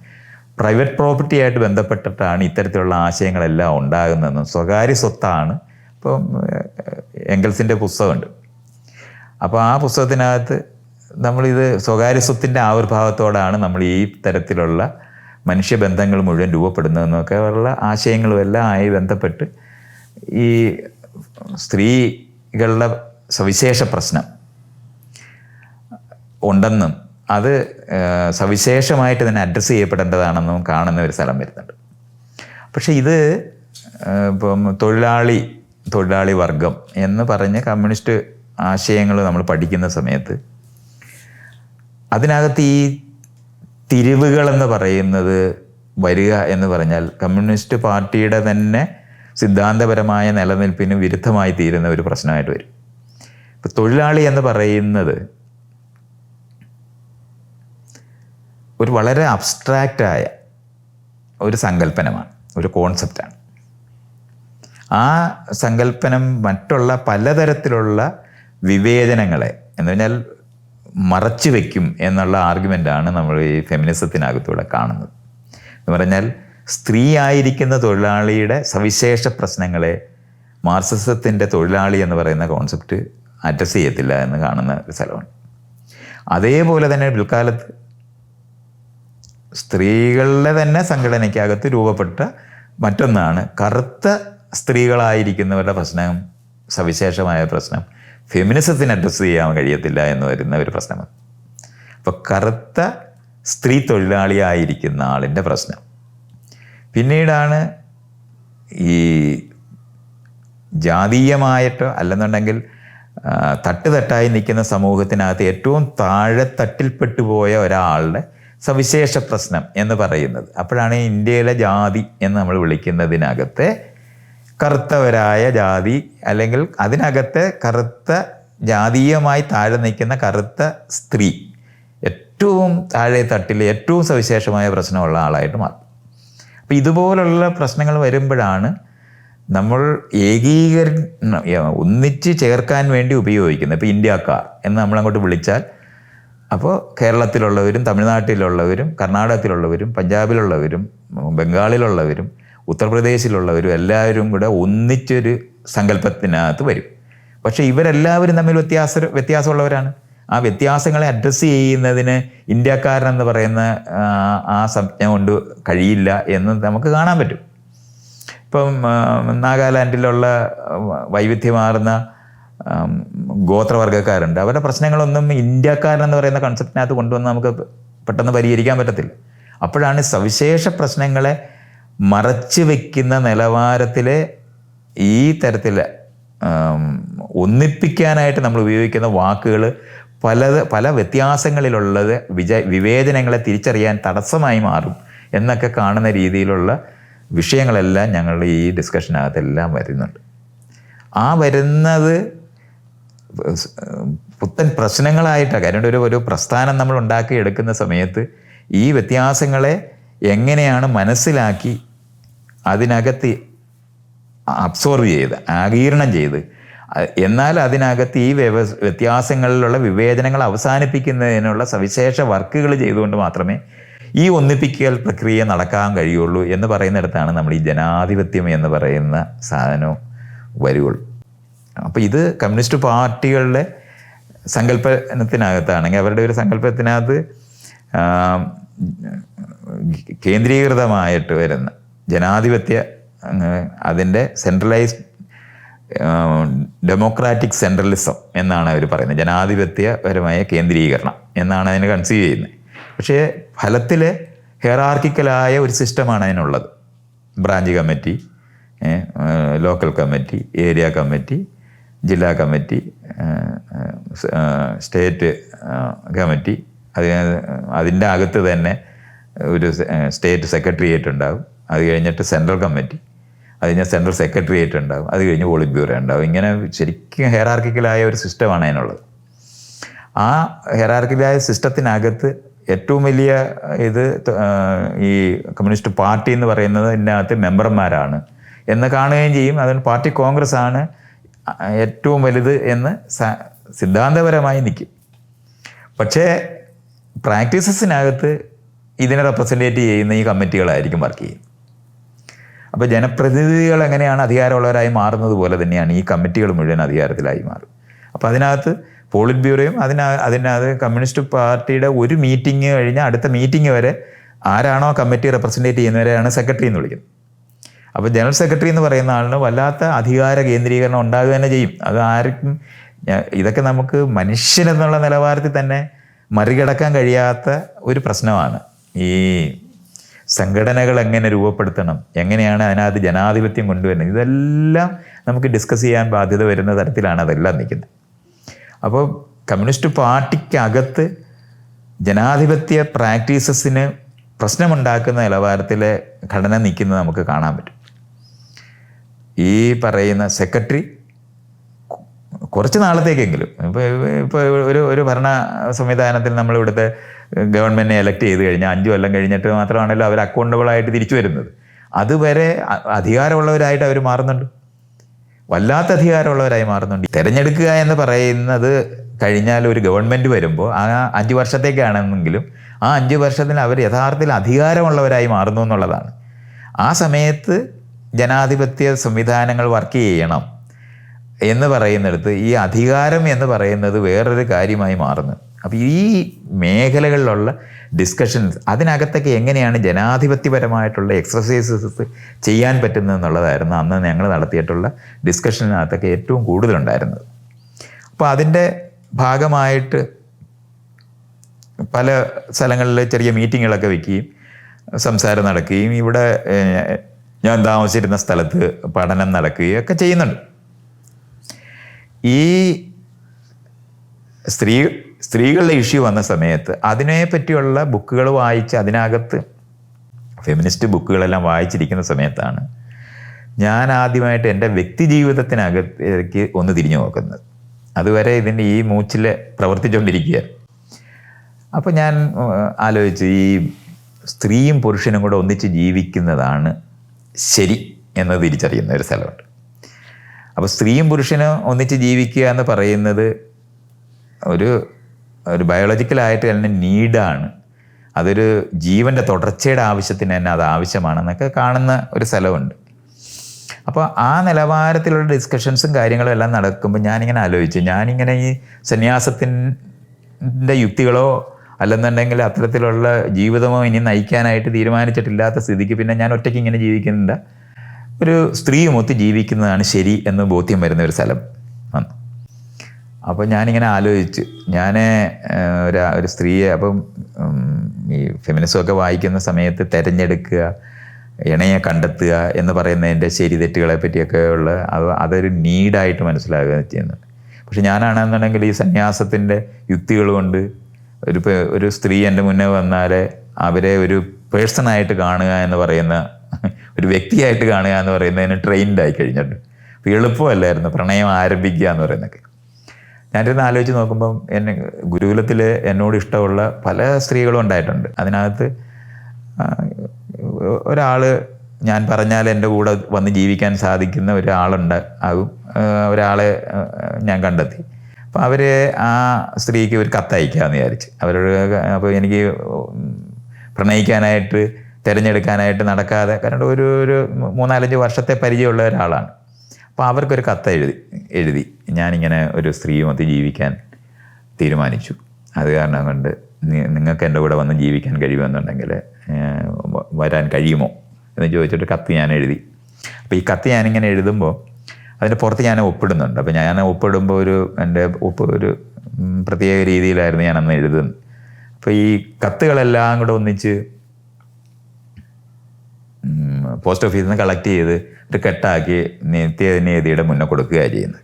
പ്രൈവറ്റ് പ്രോപ്പർട്ടിയായിട്ട് ബന്ധപ്പെട്ടിട്ടാണ് ഇത്തരത്തിലുള്ള ആശയങ്ങളെല്ലാം ഉണ്ടാകുന്നതെന്നും സ്വകാര്യ സ്വത്താണ് ഇപ്പം എങ്കൽസിന്റെ പുസ്തകമുണ്ട്. അപ്പോൾ ആ പുസ്തകത്തിനകത്ത് നമ്മളിത് സ്വകാര്യ സ്വത്തിന്റെ ആവിർഭാവത്തോടാണ് നമ്മൾ ഈ തരത്തിലുള്ള മനുഷ്യബന്ധങ്ങൾ മുഴുവൻ രൂപപ്പെടുന്നതെന്നൊക്കെ ഉള്ള ആശയങ്ങളും എല്ലാം ആയി ബന്ധപ്പെട്ട് ഈ സ്ത്രീകളുടെ സവിശേഷ പ്രശ്നം ഉണ്ടെന്നും അത് സവിശേഷമായിട്ട് തന്നെ അഡ്രസ്സ് ചെയ്യപ്പെടേണ്ടതാണെന്നും കാണുന്ന ഒരു സ്ഥലം വരുന്നുണ്ട്. പക്ഷേ ഇത് ഇപ്പം തൊഴിലാളി തൊഴിലാളി വർഗം എന്ന് പറഞ്ഞ് കമ്മ്യൂണിസ്റ്റ് ആശയങ്ങൾ നമ്മൾ പഠിക്കുന്ന സമയത്ത് അതിനകത്ത് ഈ തിരിവുകളെന്ന് പറയുന്നത് വരിക എന്ന് പറഞ്ഞാൽ കമ്മ്യൂണിസ്റ്റ് പാർട്ടിയുടെ തന്നെ സിദ്ധാന്തപരമായ നിലനിൽപ്പിന് വിരുദ്ധമായി തീരുന്ന ഒരു പ്രശ്നമായിട്ട് വരും. ഇപ്പം തൊഴിലാളി എന്ന് പറയുന്നത് ഒരു വളരെ അബ്സ്ട്രാക്റ്റായ ഒരു സങ്കല്പനമാണ് ഒരു കോൺസെപ്റ്റാണ് ആ സങ്കല്പനം മറ്റുള്ള പലതരത്തിലുള്ള വിവേചനങ്ങളെ എന്ന് പറഞ്ഞാൽ മറച്ചു വയ്ക്കും എന്നുള്ള ആർഗ്യുമെന്റാണ് നമ്മൾ ഈ ഫെമിനിസത്തിനകത്തൂടെ കാണുന്നത്. എന്ന് പറഞ്ഞാൽ സ്ത്രീ ആയിരിക്കുന്ന തൊഴിലാളിയുടെ സവിശേഷ പ്രശ്നങ്ങളെ മാർസിസത്തിന്റെ തൊഴിലാളി എന്ന് പറയുന്ന കോൺസെപ്റ്റ് അഡ്രസ്സ് ചെയ്യത്തില്ല എന്ന് കാണുന്ന ഒരു സ്ഥലമാണ് അതേപോലെ തന്നെ പിൽക്കാലത്ത് സ്ത്രീകളുടെ തന്നെ സംഘടനയ്ക്കകത്ത് രൂപപ്പെട്ട മറ്റൊന്നാണ് കറുത്ത സ്ത്രീകളായിരിക്കുന്നവരുടെ പ്രശ്നം സവിശേഷമായ പ്രശ്നം ഫെമിനിസത്തിന് അഡ്രസ്സ് ചെയ്യാൻ കഴിയത്തില്ല എന്ന് വരുന്ന ഒരു പ്രശ്നമാണ് അപ്പോൾ കറുത്ത സ്ത്രീ തൊഴിലാളിയായിരിക്കുന്ന ആളിന്റെ പ്രശ്നം. പിന്നീടാണ് ഈ ജാതീയമായിട്ടോ അല്ലെന്നുണ്ടെങ്കിൽ തട്ടുതട്ടായി നിൽക്കുന്ന സമൂഹത്തിനകത്ത് ഏറ്റവും താഴെ തട്ടിൽപ്പെട്ടു പോയ ഒരാളുടെ സവിശേഷ പ്രശ്നം എന്ന് പറയുന്നത്. അപ്പോഴാണ് ഇന്ത്യയിലെ ജാതി എന്ന് നമ്മൾ വിളിക്കുന്നതിനകത്തെ കറുത്തവരായ ജാതി അല്ലെങ്കിൽ അതിനകത്തെ കറുത്ത ജാതീയമായി താഴെ നിൽക്കുന്ന കറുത്ത സ്ത്രീ ഏറ്റവും താഴെ തട്ടിലെ ഏറ്റവും സവിശേഷമായ പ്രശ്നമുള്ള ആളായിട്ട് മാറും. അപ്പം ഇതുപോലുള്ള പ്രശ്നങ്ങൾ വരുമ്പോഴാണ് നമ്മൾ ഏകീകരി ഒന്നിച്ച് ചേർക്കാൻ വേണ്ടി ഉപയോഗിക്കുന്നത്. ഇപ്പോൾ ഇന്ത്യക്കാർ എന്ന് നമ്മൾ അങ്ങോട്ട് വിളിച്ചാൽ അപ്പോൾ കേരളത്തിലുള്ളവരും തമിഴ്നാട്ടിലുള്ളവരും കർണാടകത്തിലുള്ളവരും പഞ്ചാബിലുള്ളവരും ബംഗാളിലുള്ളവരും ഉത്തർപ്രദേശിലുള്ളവരും എല്ലാവരും കൂടെ ഒന്നിച്ചൊരു സങ്കല്പത്തിനകത്ത് വരും. പക്ഷേ ഇവരെല്ലാവരും തമ്മിൽ വ്യത്യാസ വ്യത്യാസമുള്ളവരാണ്. ആ വ്യത്യാസങ്ങളെ അഡ്രസ്സ് ചെയ്യുന്നതിന് ഇന്ത്യക്കാരനെന്ന് പറയുന്ന ആ, സംജ്ഞ കൊണ്ട് കഴിയില്ല എന്ന് നമുക്ക് കാണാൻ പറ്റും. ഇപ്പം നാഗാലാൻഡിലുള്ള വൈവിധ്യമാർന്ന ഗോത്രവർഗക്കാരുണ്ട്. അവരുടെ പ്രശ്നങ്ങളൊന്നും ഇന്ത്യക്കാരനെന്ന് പറയുന്ന കൺസെപ്റ്റിനകത്ത് കൊണ്ടുവന്ന് നമുക്ക് പെട്ടെന്ന് പരിഹരിക്കാൻ പറ്റത്തില്ല. അപ്പോഴാണ് സവിശേഷ പ്രശ്നങ്ങളെ മറച്ചു വെക്കുന്ന നിലവാരത്തിലെ ഈ തരത്തിൽ ഒന്നിപ്പിക്കാനായിട്ട് നമ്മൾ ഉപയോഗിക്കുന്ന വാക്കുകൾ പല പല വ്യത്യാസങ്ങളിലുള്ളത് വിജ വിവേചനങ്ങളെ തിരിച്ചറിയാൻ തടസ്സമായി മാറും എന്നൊക്കെ കാണുന്ന രീതിയിലുള്ള വിഷയങ്ങളെല്ലാം ഞങ്ങളുടെ ഈ ഡിസ്കഷനകത്തെല്ലാം വരുന്നുണ്ട്. ആ വരുന്നത് പുത്തൻ പ്രശ്നങ്ങളായിട്ടാണ്. കാര്യം ഒരു ഒരു പ്രസ്ഥാനം നമ്മൾ ഉണ്ടാക്കിയെടുക്കുന്ന സമയത്ത് ഈ വ്യത്യാസങ്ങളെ എങ്ങനെയാണ് മനസ്സിലാക്കി അതിനകത്ത് അബ്സോർവ് ചെയ്ത് ആകീർണം ചെയ്ത് എന്നാൽ അതിനകത്ത് ഈ വ്യവ വ്യത്യാസങ്ങളിലുള്ള വിവേചനങ്ങൾ അവസാനിപ്പിക്കുന്നതിനുള്ള സവിശേഷ വർക്കുകൾ ചെയ്തുകൊണ്ട് മാത്രമേ ഈ ഒന്നിപ്പിക്കൽ പ്രക്രിയ നടക്കാൻ കഴിയുള്ളൂ എന്ന് പറയുന്നിടത്താണ് നമ്മൾ ഈ ജനാധിപത്യം എന്ന് പറയുന്ന സാധനം വരികയുള്ളൂ അപ്പോൾ ഇത് കമ്മ്യൂണിസ്റ്റ് പാർട്ടികളുടെ സങ്കല്പനത്തിനകത്താണെങ്കിൽ അവരുടെ ഒരു സങ്കല്പത്തിനകത്ത് കേന്ദ്രീകൃതമായിട്ട് വരുന്ന ജനാധിപത്യ അതിന്റെ സെൻട്രലൈസ് ഡെമോക്രാറ്റിക് സെൻട്രലിസം എന്നാണ് അവർ പറയുന്നത്. ജനാധിപത്യപരമായ കേന്ദ്രീകരണം എന്നാണ് അതിനെ കൺസീവ് ചെയ്യുന്നത്. പക്ഷേ ഫലത്തിൽ ഹെറാർക്കിക്കലായ ഒരു സിസ്റ്റമാണ് അതിനുള്ളത്. Branch committee local committee area committee ജില്ലാ കമ്മിറ്റി സ്റ്റേറ്റ് കമ്മിറ്റി അതിന് അതിന്റെ അകത്ത് തന്നെ ഒരു സ്റ്റേറ്റ് സെക്രട്ടേറിയറ്റ് ഉണ്ടാവും. അത് കഴിഞ്ഞിട്ട് സെൻട്രൽ കമ്മിറ്റി അത് കഴിഞ്ഞാൽ സെൻട്രൽ സെക്രട്ടേറിയറ്റ് ഉണ്ടാകും അത് കഴിഞ്ഞ് പോളിറ്റ് ബ്യൂറോ ഉണ്ടാകും ഇങ്ങനെ ശരിക്കും ഹെറാർക്കിക്കലായ ഒരു സിസ്റ്റമാണ് അതിനുള്ളത്. ആ ഹെറാർക്കിക്കലായ സിസ്റ്റത്തിനകത്ത് ഏറ്റവും വലിയ ഇത് ഈ കമ്മ്യൂണിസ്റ്റ് പാർട്ടി എന്ന് പറയുന്നത് ഇതിനകത്ത് മെമ്പർമാരാണ് എന്ന് കാണുകയും ചെയ്യും. അതിന് പാർട്ടി കോൺഗ്രസ് ആണ് ഏറ്റവും വലുത് എന്ന് സിദ്ധാന്തപരമായി നിൽക്കും. പക്ഷേ പ്രാക്ടീസസിനകത്ത് ഇതിനെ റെപ്രസെന്റേറ്റ് ചെയ്യുന്ന ഈ കമ്മിറ്റികളായിരിക്കും വർക്ക് ചെയ്യുന്നത്. അപ്പോൾ ജനപ്രതിനിധികൾ എങ്ങനെയാണ് അധികാരമുള്ളവരായി മാറുന്നത് പോലെ തന്നെയാണ് ഈ കമ്മിറ്റികൾ മുഴുവൻ അധികാരത്തിലായി മാറും. അപ്പോൾ അതിനകത്ത് പോളിറ്റ് ബ്യൂറോയും അതിന അതിനകത്ത് കമ്മ്യൂണിസ്റ്റ് പാർട്ടിയുടെ ഒരു മീറ്റിംഗ് കഴിഞ്ഞാൽ അടുത്ത മീറ്റിംഗ് വരെ ആരാണോ കമ്മിറ്റി റെപ്രസെന്റേറ്റ് ചെയ്യുന്നവരെയാണ് സെക്രട്ടറി എന്ന് വിളിക്കുന്നത്. അപ്പോൾ ജനറൽ സെക്രട്ടറി എന്ന് പറയുന്ന ആളിന് വല്ലാത്ത അധികാര കേന്ദ്രീകരണം ഉണ്ടാകുക തന്നെ ചെയ്യും. അത് ആർക്കും ഇതൊക്കെ നമുക്ക് മനുഷ്യനെന്നുള്ള നിലവാരത്തിൽ തന്നെ മറികടക്കാൻ കഴിയാത്ത ഒരു പ്രശ്നമാണ് ഈ സംഘടനകൾ എങ്ങനെ രൂപപ്പെടുത്തണം എങ്ങനെയാണ് അതിനകത്ത് ജനാധിപത്യം കൊണ്ടുവരുന്നത് ഇതെല്ലാം നമുക്ക് ഡിസ്കസ് ചെയ്യാൻ ബാധ്യത വരുന്ന തരത്തിലാണ് അതെല്ലാം നിൽക്കുന്നത്. അപ്പോൾ കമ്മ്യൂണിസ്റ്റ് പാർട്ടിക്കകത്ത് ജനാധിപത്യ പ്രാക്ടീസസിന് പ്രശ്നമുണ്ടാക്കുന്ന നിലവാരത്തിലെ ഘടന നിൽക്കുന്നത് നമുക്ക് കാണാൻ പറ്റും. ഈ പറയുന്ന സെക്രട്ടറി കുറച്ച് നാളത്തേക്കെങ്കിലും ഇപ്പോൾ ഇപ്പോൾ ഒരു ഒരു ഭരണ സംവിധാനത്തിൽ നമ്മൾ ഇവിടുത്തെ ഗവൺമെന്റിനെ എലക്ട് ചെയ്ത് കഴിഞ്ഞാൽ അഞ്ച് കൊല്ലം കഴിഞ്ഞിട്ട് മാത്രമാണല്ലോ അവർ അക്കൗണ്ടബിളായിട്ട് തിരിച്ചു വരുന്നത്. അതുവരെ അധികാരമുള്ളവരായിട്ട് അവർ മാറുന്നുണ്ട്. വല്ലാത്ത അധികാരമുള്ളവരായി മാറുന്നുണ്ട്. തിരഞ്ഞെടുക്കുക എന്ന് പറയുന്നത് കഴിഞ്ഞാൽ ഒരു ഗവൺമെന്റ് വരുമ്പോൾ ആ അഞ്ച് വർഷത്തേക്കാണെന്നെങ്കിലും ആ അഞ്ച് വർഷത്തിൽ അവർ യഥാർത്ഥത്തിൽ അധികാരമുള്ളവരായി മാറുന്നു എന്നുള്ളതാണ്. ആ സമയത്ത് ജനാധിപത്യ സംവിധാനങ്ങൾ വർക്ക് ചെയ്യണം. എന്ന് പറയുന്നിടത്ത് ഈ അധികാരം എന്ന് പറയുന്നത് വേറൊരു കാര്യമായി മാറുന്നു. അപ്പോൾ ഈ മേഖലകളിലുള്ള ഡിസ്കഷൻസ് അതിനകത്തൊക്കെ എങ്ങനെയാണ് ജനാധിപത്യപരമായിട്ടുള്ള എക്സസൈസസ് ചെയ്യാൻ പറ്റുന്നത് എന്നുള്ളതായിരുന്നു അന്ന് ഞങ്ങൾ നടത്തിയിട്ടുള്ള ഡിസ്കഷനകത്തൊക്കെ ഏറ്റവും കൂടുതലുണ്ടായിരുന്നത്. അപ്പോൾ അതിന്റെ ഭാഗമായിട്ട് പല സ്ഥലങ്ങളിൽ ചെറിയ മീറ്റിങ്ങുകളൊക്കെ വെക്കുകയും സംസാരം നടക്കുകയും ഇവിടെ ഞാൻ താമസിച്ചിരുന്ന സ്ഥലത്ത് പഠനം നടക്കുകയും ഒക്കെ ചെയ്യുന്നുണ്ട്. ഈ സ്ത്രീ സ്ത്രീകളുടെ ഇഷ്യൂ വന്ന സമയത്ത് അതിനെ പറ്റിയുള്ള ബുക്കുകൾ വായിച്ച് അതിനകത്ത് ഫെമിനിസ്റ്റ് ബുക്കുകളെല്ലാം വായിച്ചിരിക്കുന്ന സമയത്താണ് ഞാൻ ആദ്യമായിട്ട് എന്റെ വ്യക്തി ജീവിതത്തിനകത്തേക്ക് ഒന്ന് തിരിഞ്ഞു നോക്കുന്നത്. അതുവരെ ഇതിന്റെ ഈ മൂച്ചിൽ പ്രവർത്തിച്ചുകൊണ്ടിരിക്കുക അപ്പോൾ ഞാൻ ആലോചിച്ചു ഈ സ്ത്രീയും പുരുഷനും കൂടെ ഒന്നിച്ച് ജീവിക്കുന്നതാണ് ശരി എന്ന് തിരിച്ചറിയുന്ന ഒരു സ്ഥലമുണ്ട്. അപ്പോൾ സ്ത്രീയും പുരുഷനും ഒന്നിച്ച് ജീവിക്കുക എന്ന് പറയുന്നത് ഒരു ഒരു ബയോളജിക്കലായിട്ട് തന്നെ നീഡാണ്. അതൊരു ജീവന്റെ തുടർച്ചയുടെ ആവശ്യത്തിന് തന്നെ അത് ആവശ്യമാണെന്നൊക്കെ കാണുന്ന ഒരു സ്ഥലമുണ്ട്. അപ്പോൾ ആ നിലവാരത്തിലുള്ള ഡിസ്കഷൻസും കാര്യങ്ങളും എല്ലാം നടക്കുമ്പോൾ ഞാനിങ്ങനെ ആലോചിച്ചു. ഞാനിങ്ങനെ ഈ സന്യാസത്തിന്റെ യുക്തികളോ അല്ലെന്നുണ്ടെങ്കിൽ അത്തരത്തിലുള്ള ജീവിതമോ ഇനി നയിക്കാനായിട്ട് തീരുമാനിച്ചിട്ടില്ലാത്ത സ്ഥിതിക്ക് പിന്നെ ഞാൻ ഒറ്റയ്ക്ക് ഇങ്ങനെ ജീവിക്കുന്നുണ്ട്. ഒരു സ്ത്രീയുമൊത്ത് ജീവിക്കുന്നതാണ് ശരി എന്ന് ബോധ്യം വരുന്ന ഒരു സ്ഥലം. വന്നു അപ്പോൾ ഞാനിങ്ങനെ ആലോചിച്ച്. ഞാൻ ഒരു ഒരു സ്ത്രീയെ അപ്പം ഈ ഫെമിനിസമൊക്കെ വായിക്കുന്ന സമയത്ത് തിരഞ്ഞെടുക്കുക ഇണയെ കണ്ടെത്തുക എന്ന് പറയുന്നതിന്റെ ശരി തെറ്റുകളെ പറ്റിയൊക്കെ ഉള്ള അത് അതൊരു നീഡായിട്ട് മനസ്സിലാകുക ചെയ്യുന്നുണ്ട്. പക്ഷെ ഞാനാണെന്നുണ്ടെങ്കിൽ ഈ സന്യാസത്തിന്റെ യുക്തികൾ കൊണ്ട് ഒരു ഒരു സ്ത്രീ എന്റെ മുന്നേ വന്നാൽ അവരെ ഒരു പേഴ്സണായിട്ട് കാണുക എന്ന് പറയുന്ന ഒരു വ്യക്തിയായിട്ട് കാണുക എന്ന് പറയുന്നതിന് ട്രെയിൻഡ് ആയി കഴിഞ്ഞിട്ടുണ്ട്. അപ്പോൾ എളുപ്പമല്ലായിരുന്നു പ്രണയം ആരംഭിക്കുക എന്ന് പറയുന്നതൊക്കെ. ഞാനിരുന്ന് ആലോചിച്ച് നോക്കുമ്പം എന്നെ ഗുരുകുലത്തിൽ എന്നോട് ഇഷ്ടമുള്ള പല സ്ത്രീകളും ഉണ്ടായിട്ടുണ്ട്. അതിനകത്ത് ഒരാൾ ഞാൻ പറഞ്ഞാൽ എന്റെ കൂടെ വന്ന് ജീവിക്കാൻ സാധിക്കുന്ന ഒരാളുണ്ട് ആകും ഒരാളെ ഞാൻ കണ്ടെത്തി. അപ്പോൾ അവർ ആ സ്ത്രീക്ക് ഒരു കത്തയക്കാമെന്ന് വിചാരിച്ച്. അവരോട് അപ്പോൾ എനിക്ക് പ്രണയിക്കാനായിട്ട് തിരഞ്ഞെടുക്കാനായിട്ട് നടക്കാതെ കാരണം ഒരു ഒരു മൂന്നാലഞ്ച് വർഷത്തെ പരിചയമുള്ള ഒരാളാണ്. അപ്പോൾ അവർക്കൊരു കത്ത് എഴുതി എഴുതി. ഞാനിങ്ങനെ ഒരു സ്ത്രീയുമൊത്ത് ജീവിക്കാൻ തീരുമാനിച്ചു. അത് കാരണം കൊണ്ട് നിങ്ങൾക്ക് എന്റെ കൂടെ വന്ന് ജീവിക്കാൻ കഴിയുമെന്നുണ്ടെങ്കിൽ വരാൻ കഴിയുമോ എന്ന് ചോദിച്ചിട്ട് കത്ത് ഞാൻ എഴുതി. അപ്പോൾ ഈ കത്ത് ഞാനിങ്ങനെ എഴുതുമ്പോൾ അതിന്റെ പുറത്ത് ഞാൻ ഒപ്പിടുന്നുണ്ട്. അപ്പോൾ ഞാൻ ഒപ്പിടുമ്പോൾ ഒരു എന്റെ ഒപ്പ് ഒരു പ്രത്യേക രീതിയിലായിരുന്നു ഞാൻ എഴുതുന്നത്. അപ്പോൾ ഈ കത്തുകളെല്ലാം കൂടെ ഒന്നിച്ച് പോസ്റ്റ് ഓഫീസിൽ നിന്ന് കളക്ട് ചെയ്ത് ഒരു കെട്ടാക്കി നിത്യനിയതിയുടെ മുന്നേ കൊടുക്കുകയാണ് ചെയ്യുന്നത്.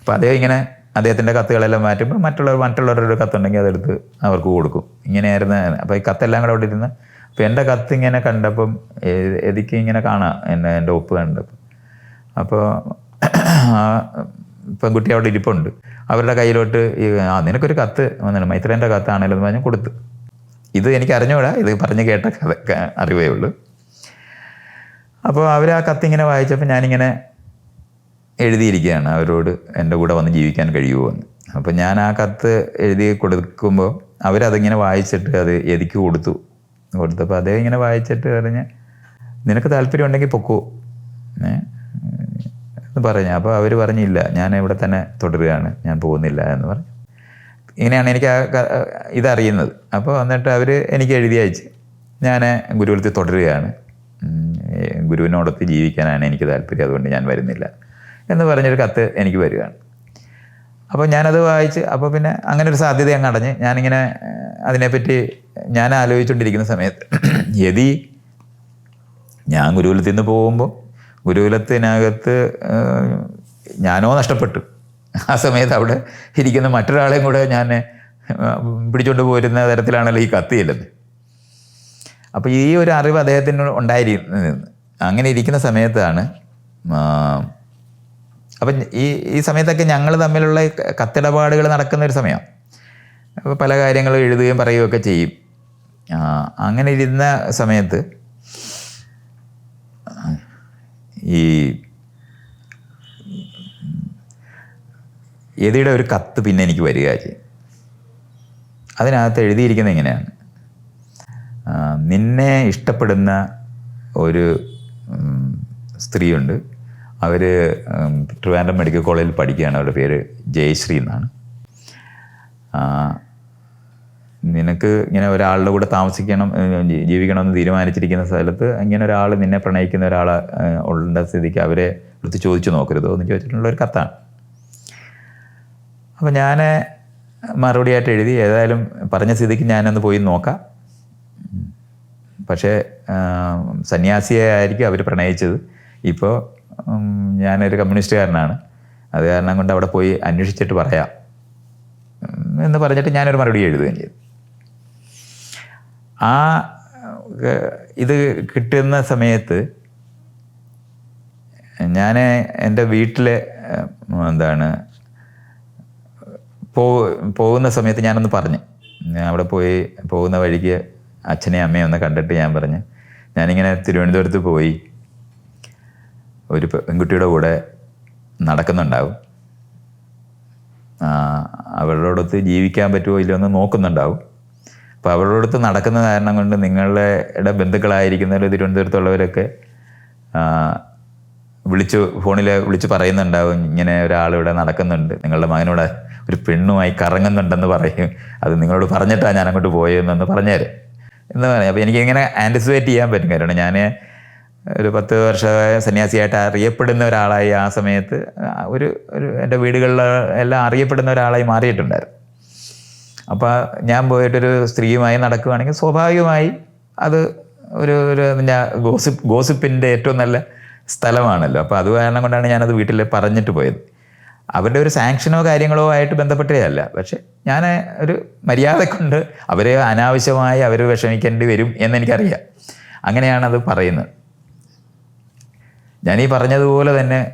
അപ്പോൾ അദ്ദേഹം ഇങ്ങനെ അദ്ദേഹത്തിന്റെ കത്തുകളെല്ലാം മാറ്റുമ്പോൾ മറ്റുള്ളവർ മറ്റുള്ളവരുടെ കത്തുണ്ടെങ്കിൽ അതെടുത്ത് അവർക്ക് കൊടുക്കും. ഇങ്ങനെയായിരുന്നു അപ്പോൾ ഈ കത്തെല്ലാം കൂടെ അവിടെ ഇരുന്ന് അപ്പോൾ എന്റെ കത്ത് ഇങ്ങനെ കണ്ടപ്പം എതിക്ക് ഇങ്ങനെ കാണാം എന്നെ എന്റെ ഒപ്പ് കണ്ടപ്പം. അപ്പോൾ പെൺകുട്ടി അവിടെ ഇരിപ്പുണ്ട്. അവരുടെ കയ്യിലോട്ട് ഈ ആ നിനക്കൊരു കത്ത് വന്നിട്ട് മൈത്രേന്റെ കത്താണല്ലോ എന്ന് പറഞ്ഞ് കൊടുത്തു. ഇത് എനിക്ക് അറിഞ്ഞൂടാ ഇത് പറഞ്ഞ് കേട്ട കഥ അറിവേ ഉള്ളൂ. അപ്പോൾ അവർ ആ കത്തിങ്ങനെ വായിച്ചപ്പോൾ ഞാനിങ്ങനെ എഴുതിയിരിക്കുകയാണ്. അവരോട് എന്റെ കൂടെ വന്ന് ജീവിക്കാൻ കഴിയുമോ എന്ന് അപ്പോൾ ഞാൻ ആ കത്ത് എഴുതി കൊടുക്കുമ്പോൾ അവരതിങ്ങനെ വായിച്ചിട്ട് അത് എതിക്ക് കൊടുത്തു. കൊടുത്തപ്പോൾ അദ്ദേഹം ഇങ്ങനെ വായിച്ചിട്ട് പറഞ്ഞ് നിനക്ക് താല്പര്യം ഉണ്ടെങ്കിൽ പൊക്കോ എന്ന് പറഞ്ഞു. അപ്പോൾ അവർ പറഞ്ഞില്ല ഞാൻ ഇവിടെ തന്നെ തുടരുകയാണ്. ഞാൻ പോകുന്നില്ല എന്ന് പറഞ്ഞു. ഇങ്ങനെയാണ് എനിക്ക് ആ ഇതറിയുന്നത്. അപ്പോൾ വന്നിട്ട് അവർ എനിക്ക് എഴുതി അയച്ച്. ഞാൻ ഗുരുകുലത്തിൽ തുടരുകയാണ്. ഗുരുവിനോടൊത്ത് ജീവിക്കാനാണ് എനിക്ക് താല്പര്യം. അതുകൊണ്ട് ഞാൻ വരുന്നില്ല എന്ന് പറഞ്ഞൊരു കത്ത് എനിക്ക് വരികയാണ് അപ്പോൾ ഞാനത് വായിച്ച് അപ്പോൾ പിന്നെ അങ്ങനെ ഒരു സാധ്യത അങ്ങ് അടഞ്ഞ് ഞാനിങ്ങനെ അതിനെപ്പറ്റി ഞാൻ ആലോചിച്ചുകൊണ്ടിരിക്കുന്ന സമയത്ത് യതി ഞാൻ ഗുരുകുലത്തിൽ നിന്ന് പോകുമ്പോൾ ഗുരുകുലത്തിനകത്ത് ഞാനോ നഷ്ടപ്പെട്ടു. ആ സമയത്ത് അവിടെ ഇരിക്കുന്ന മറ്റൊരാളെയും കൂടെ ഞാൻ പിടിച്ചുകൊണ്ട് പോരുന്ന തരത്തിലാണല്ലോ ഈ കത്ത് അപ്പോൾ ഈ ഒരു അറിവ് അദ്ദേഹത്തിന് ഉണ്ടായിരുന്നു അങ്ങനെ ഇരിക്കുന്ന സമയത്താണ് അപ്പം ഈ ഈ സമയത്തൊക്കെ ഞങ്ങൾ തമ്മിലുള്ള കത്തിടപാടുകൾ നടക്കുന്ന ഒരു സമയം. അപ്പോൾ പല കാര്യങ്ങളും എഴുതുകയും പറയുകയൊക്കെ ചെയ്യും. അങ്ങനെ ഇരുന്ന സമയത്ത് ഈ യതിയുടെ ഒരു കത്ത് പിന്നെ എനിക്ക് വരിക ചെയ്യും. അതിനകത്ത് എഴുതിയിരിക്കുന്നത് എങ്ങനെയാണ് നിന്നെ ഇഷ്ടപ്പെടുന്ന ഒരു സ്ത്രീയുണ്ട്. അവർ ട്രിവാൻഡ്രം മെഡിക്കൽ കോളേജിൽ പഠിക്കുകയാണ്. അവരുടെ പേര് ജയശ്രീ എന്നാണ്. നിനക്ക് ഇങ്ങനെ ഒരാളുടെ കൂടെ താമസിക്കണം ജീവിക്കണമെന്ന് തീരുമാനിച്ചിരിക്കുന്ന സ്ഥലത്ത് ഇങ്ങനെ ഒരാൾ നിന്നെ പ്രണയിക്കുന്ന ഒരാൾ ഉള്ള സ്ഥിതിക്ക് അവരെ എടുത്ത് ചോദിച്ചു നോക്കരുതോ എന്ന് ചോദിച്ചിട്ടുള്ള ഒരു കത്താണ്. അപ്പോൾ ഞാൻ മറുപടിയായിട്ട് എഴുതി ഏതായാലും പറഞ്ഞ സ്ഥിതിക്ക് ഞാനൊന്ന് പോയി നോക്കാം. പക്ഷേ സന്യാസിയെ ആയിരിക്കും അവർ പ്രണയിച്ചത്. ഇപ്പോൾ ഞാനൊരു കമ്മ്യൂണിസ്റ്റുകാരനാണ്. അത് കാരണം കൊണ്ട് അവിടെ പോയി അന്വേഷിച്ചിട്ട് പറയാം. എന്ന് പറഞ്ഞിട്ട് ഞാനൊരു മറുപടി എഴുതുകയും ചെയ്തു. ആ ഇത് കിട്ടുന്ന സമയത്ത് ഞാൻ എന്റെ വീട്ടിലെ എന്താണ് പോ പോകുന്ന സമയത്ത് ഞാനൊന്ന് പറഞ്ഞു. അവിടെ പോയി പോകുന്ന വഴിക്ക് അച്ഛനെയും അമ്മയും ഒന്ന് കണ്ടിട്ട് ഞാൻ പറഞ്ഞു ഞാനിങ്ങനെ തിരുവനന്തപുരത്ത് പോയി ഒരു പെൺകുട്ടിയുടെ കൂടെ നടക്കുന്നുണ്ടാവും. അവളോടൊത്ത് ജീവിക്കാൻ പറ്റുമോ ഇല്ലയോ എന്ന് നോക്കുന്നുണ്ടാവും. അപ്പോൾ അവളോടൊത്ത് നടക്കുന്ന കാരണം കൊണ്ട് നിങ്ങളുടെ ബന്ധുക്കളായിരിക്കുന്നവർ തിരുവനന്തപുരത്തുള്ളവരൊക്കെ വിളിച്ചു ഫോണിൽ വിളിച്ച് പറയുന്നുണ്ടാവും ഇങ്ങനെ ഒരാൾ ഇവിടെ നടക്കുന്നുണ്ട് നിങ്ങളുടെ മകനോട് ഒരു പെണ്ണുമായി കറങ്ങുന്നുണ്ടെന്ന് പറയും. അത് നിങ്ങളോട് പറഞ്ഞിട്ടാണ് ഞാൻ അങ്ങോട്ട് പോയതെന്നൊന്ന് പറഞ്ഞേരെ. എന്ന് പറയാം അപ്പോൾ എനിക്കിങ്ങനെ ആന്റിസിപ്പേറ്റ് ചെയ്യാൻ പറ്റും കാരണം ഞാൻ ഒരു പത്ത് വർഷമായ സന്യാസിയായിട്ട് അറിയപ്പെടുന്ന ഒരാളായി ആ സമയത്ത് ഒരു ഒരു എന്റെ വീടുകളിൽ എല്ലാം അറിയപ്പെടുന്ന ഒരാളായി മാറിയിട്ടുണ്ടായിരുന്നു. അപ്പോൾ ഞാൻ പോയിട്ടൊരു സ്ത്രീയുമായി നടക്കുകയാണെങ്കിൽ സ്വാഭാവികമായി അത് ഒരു ഒരു ഗോസിപ്പ് ഗോസിപ്പിന്റെ ഏറ്റവും നല്ല സ്ഥലമാണല്ലോ. അപ്പോൾ അത് കാരണം കൊണ്ടാണ് ഞാനത് വീട്ടിൽ പറഞ്ഞിട്ട് പോയത്. അവരുടെ ഒരു സാങ്ഷനോ കാര്യങ്ങളോ ആയിട്ട് ബന്ധപ്പെട്ടതല്ല. പക്ഷെ ഞാൻ ഒരു മര്യാദക്കൊണ്ട്. അവരെ അനാവശ്യമായി അവർ വിഷമിക്കേണ്ടി വരും എന്നെനിക്കറിയാം. അങ്ങനെയാണ് അത് പറയുന്നത്. ഞാൻ ഈ പറഞ്ഞതുപോലെ തന്നെ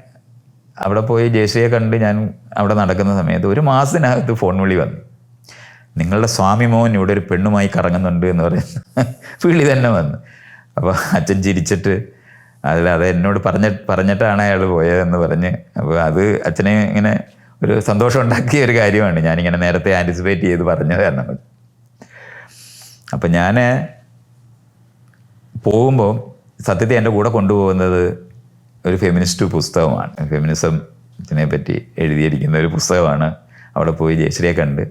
അവിടെ പോയി ജയശ്രീയെ കണ്ട് ഞാൻ അവിടെ നടക്കുന്ന സമയത്ത് ഒരു മാസത്തിനകത്ത് ഫോൺ വിളി വന്നു. നിങ്ങളുടെ സ്വാമി മോൻ ഇവിടെ ഒരു പെണ്ണുമായി കറങ്ങുന്നുണ്ട് എന്ന് പറയുന്നു വിളി തന്നെ വന്നു. അപ്പോൾ അച്ഛൻ ചിരിച്ചിട്ട് അതിൽ അത് എന്നോട് പറഞ്ഞ പറഞ്ഞിട്ടാണ് അയാൾ പോയതെന്ന് പറഞ്ഞ്. അപ്പോൾ അത് അച്ഛനെ ഇങ്ങനെ ഒരു സന്തോഷം ഉണ്ടാക്കിയ ഒരു കാര്യമാണ്. ഞാനിങ്ങനെ നേരത്തെ ആന്റിസിപ്പേറ്റ് ചെയ്ത് പറഞ്ഞത് കാരണം. അപ്പം ഞാൻ പോകുമ്പോൾ സത്യത്തെ എന്റെ കൂടെ കൊണ്ടുപോകുന്നത് ഒരു ഫെമിനിസ്റ്റ് പുസ്തകമാണ്. ഫെമിനിസത്തിനെ പറ്റി എഴുതിയിരിക്കുന്ന ഒരു പുസ്തകമാണ്. അവിടെ പോയി ജയശ്രീയെ കണ്ട്.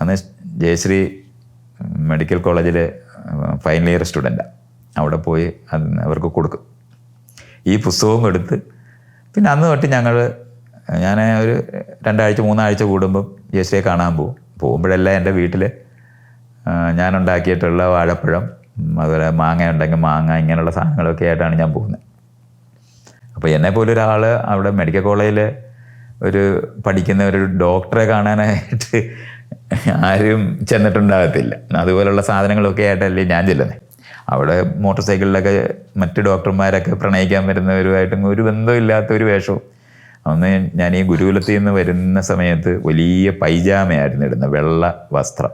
അന്ന് ജയശ്രീ മെഡിക്കൽ കോളേജിലെ ഫൈനൽ ഇയർ സ്റ്റുഡന്റാണ് അവിടെ പോയി അവർക്ക് കൊടുക്കും ഈ പുസ്തകവും എടുത്ത് പിന്നെ അന്ന് തൊട്ട് ഞങ്ങൾ ഞാൻ ഒരു രണ്ടാഴ്ച മൂന്നാഴ്ച കൂടുമ്പം ജയശ്രീയെ കാണാൻ പോകും. പോകുമ്പോഴെല്ലാം എന്റെ വീട്ടിൽ ഞാനുണ്ടാക്കിയിട്ടുള്ള വാഴപ്പഴം അതുപോലെ മാങ്ങ ഉണ്ടെങ്കിൽ മാങ്ങ ഇങ്ങനെയുള്ള സാധനങ്ങളൊക്കെ ആയിട്ടാണ് ഞാൻ പോകുന്നത്. അപ്പോൾ എന്നെ പോലെ ഒരാൾ അവിടെ മെഡിക്കൽ കോളേജിൽ ഒരു പഠിക്കുന്ന ഒരു ഡോക്ടറെ കാണാനായിട്ട് ആരും ചെന്നിട്ടുണ്ടാകത്തില്ല. അതുപോലുള്ള സാധനങ്ങളൊക്കെ ആയിട്ടല്ലേ ഞാൻ ചെല്ലുന്നത് അവിടെ മോട്ടോർ സൈക്കിളിലൊക്കെ മറ്റ് ഡോക്ടർമാരൊക്കെ പ്രണയിക്കാൻ വരുന്നവരുമായിട്ടും ഒരു ബന്ധമില്ലാത്ത ഒരു വേഷവും. അന്ന് ഞാൻ ഈ ഗുരുകുലത്തിൽ നിന്ന് വരുന്ന സമയത്ത് വലിയ പൈജാമയായിരുന്നു ഇടുന്നത്. വെള്ള വസ്ത്രം.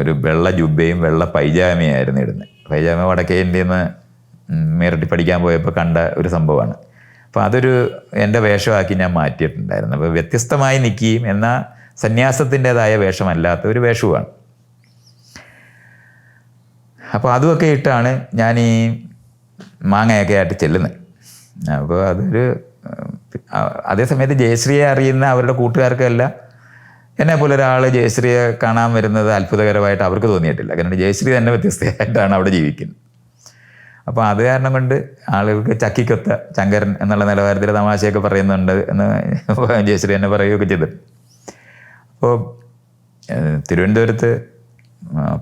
ഒരു വെള്ള ജുബയും വെള്ള പൈജാമയായിരുന്നു ഇടുന്നത്. പൈജാമ വടക്കേ ഇന്ത്യയിൽ നിന്ന് മേരട്ടി പഠിക്കാൻ പോയപ്പോൾ കണ്ട ഒരു സംഭവമാണ്. അപ്പോൾ അതൊരു എന്റെ വേഷമാക്കി ഞാൻ മാറ്റിയിട്ടുണ്ടായിരുന്നു. അപ്പോൾ വ്യത്യസ്തമായി നിൽക്കുകയും എന്നാൽ സന്യാസത്തിന്റെതായ വേഷമല്ലാത്ത ഒരു വേഷവുമാണ്. അപ്പോൾ അതുമൊക്കെ ഇട്ടാണ് ഞാൻ ഈ മാങ്ങയൊക്കെ ആയിട്ട് ചെല്ലുന്നത്. അപ്പോൾ അതൊരു അതേ സമയത്ത് ജയശ്രീയെ അറിയുന്ന അവരുടെ കൂട്ടുകാർക്കെല്ലാം എന്നെ പോലെ ഒരാൾ ജയശ്രീയെ കാണാൻ വരുന്നത് അത്ഭുതകരമായിട്ട് അവർക്ക് തോന്നിയിട്ടില്ല. കാരണം ജയശ്രീ തന്നെ വ്യത്യസ്തയായിട്ടാണ് അവിടെ ജീവിക്കുന്നത്. അപ്പോൾ അത് കാരണം കൊണ്ട് ആളുകൾക്ക് ചക്കിക്കൊത്ത ചങ്കരൻ എന്നുള്ള നിലവാരത്തിൽ തമാശയൊക്കെ പറയുന്നുണ്ട് എന്ന് ജയശ്രീ എന്നെ പറയുകയൊക്കെ ചെയ്തു അപ്പോൾ തിരുവനന്തപുരത്ത്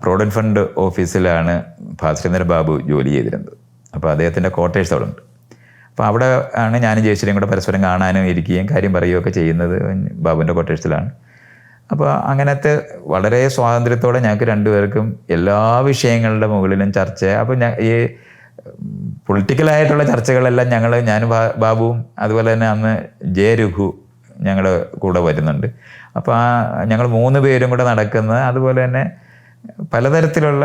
പ്രോവിഡന്റ് ഫണ്ട് ഓഫീസിലാണ് ഭാസ്കരേന്ദ്ര ബാബു ജോലി ചെയ്തിരുന്നത്. അപ്പോൾ അദ്ദേഹത്തിന്റെ ക്വാർട്ടേഴ്സ് അവിടെ ഉണ്ട്. അപ്പോൾ അവിടെ ആണ് ഞാനും ജയശ്രീയും കൂടെ പരസ്പരം കാണാനും ഇരിക്കുകയും കാര്യം പറയുകയൊക്കെ ചെയ്യുന്നത് ബാബുവിന്റെ ക്വാർട്ടേഴ്സിലാണ് അപ്പോൾ അങ്ങനത്തെ വളരെ സ്വാതന്ത്ര്യത്തോടെ ഞങ്ങൾക്ക് രണ്ടുപേർക്കും എല്ലാ വിഷയങ്ങളുടെ മുകളിലും ചർച്ച. അപ്പോൾ ഞാൻ ഈ പൊളിറ്റിക്കലായിട്ടുള്ള ചർച്ചകളെല്ലാം ഞങ്ങൾ ഞാനും ബാബുവും അതുപോലെ തന്നെ അന്ന് ജയ രഘു ഞങ്ങളുടെ കൂടെ വരുന്നുണ്ട്. അപ്പോൾ ആ ഞങ്ങൾ മൂന്ന് പേരും കൂടെ നടക്കുന്നത് അതുപോലെ തന്നെ പലതരത്തിലുള്ള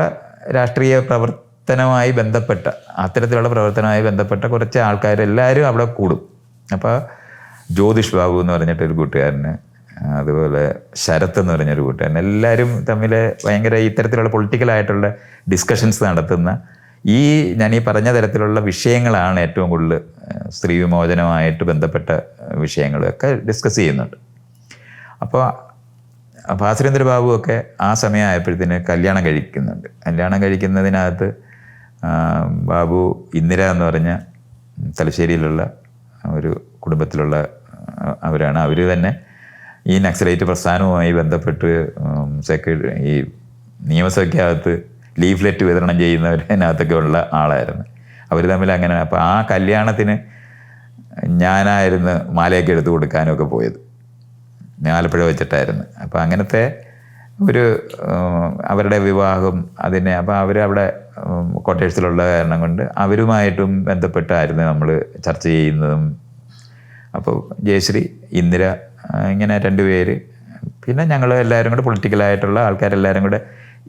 രാഷ്ട്രീയ പ്രവർത്തനവുമായി ബന്ധപ്പെട്ട അത്തരത്തിലുള്ള പ്രവർത്തനവുമായി ബന്ധപ്പെട്ട കുറച്ച് ആൾക്കാർ എല്ലാവരും അവിടെ കൂടും. അപ്പോൾ ജ്യോതിഷ് ബാബു എന്ന് പറഞ്ഞിട്ടൊരു കൂട്ടുകാരന് അതുപോലെ ശരത്ത് എന്ന് പറഞ്ഞൊരു കൂട്ടുകാരൻ എല്ലാവരും തമ്മിൽ ഭയങ്കര ഇത്തരത്തിലുള്ള പൊളിറ്റിക്കലായിട്ടുള്ള ഡിസ്കഷൻസ് നടത്തുന്ന ഈ ഞാൻ ഈ പറഞ്ഞ തരത്തിലുള്ള വിഷയങ്ങളാണ് ഏറ്റവും കൂടുതൽ സ്ത്രീ വിമോചനമായിട്ട് ബന്ധപ്പെട്ട വിഷയങ്ങളൊക്കെ ഡിസ്കസ് ചെയ്യുന്നുണ്ട്. അപ്പോൾ ഭാസുരേന്ദ്ര ബാബു ഒക്കെ ആ സമയമായപ്പോഴത്തേന് കല്യാണം കഴിക്കുന്നുണ്ട്. കല്യാണം കഴിക്കുന്നതിനകത്ത് ആ, ബാബു ഇന്ദിര എന്ന് പറഞ്ഞ തലശ്ശേരിയിലുള്ള ഒരു കുടുംബത്തിലുള്ള അവരാണ്. അവർ തന്നെ ഈ നക്സലൈറ്റ് പ്രസ്ഥാനവുമായി ബന്ധപ്പെട്ട് സെക്രട്ടറി ഈ നിയമസഭയ്ക്കകത്ത് ലീഫ്ലെറ്റ് വിതരണം ചെയ്യുന്നവരതിനകത്തൊക്കെ ഉള്ള ആളായിരുന്നു. അവർ തമ്മിൽ അങ്ങനെ അപ്പോൾ ആ കല്യാണത്തിന് ഞാനായിരുന്നു മാലയൊക്കെ എടുത്തു കൊടുക്കാനൊക്കെ പോയത്. ആലപ്പുഴ വെച്ചിട്ടായിരുന്നു. അപ്പോൾ അങ്ങനത്തെ ഒരു അവരുടെ വിവാഹം അതിനെ അപ്പോൾ അവർ അവിടെ ക്വാർട്ടേഴ്സിലുള്ള കാരണം കൊണ്ട് അവരുമായിട്ടും ബന്ധപ്പെട്ടായിരുന്നു നമ്മൾ ചർച്ച ചെയ്യുന്നതും. അപ്പോൾ ജയശ്രീ ഇന്ദിര ഇങ്ങനെ രണ്ടുപേര് പിന്നെ ഞങ്ങൾ എല്ലാവരും കൂടെ പൊളിറ്റിക്കലായിട്ടുള്ള ആൾക്കാരെല്ലാവരും കൂടെ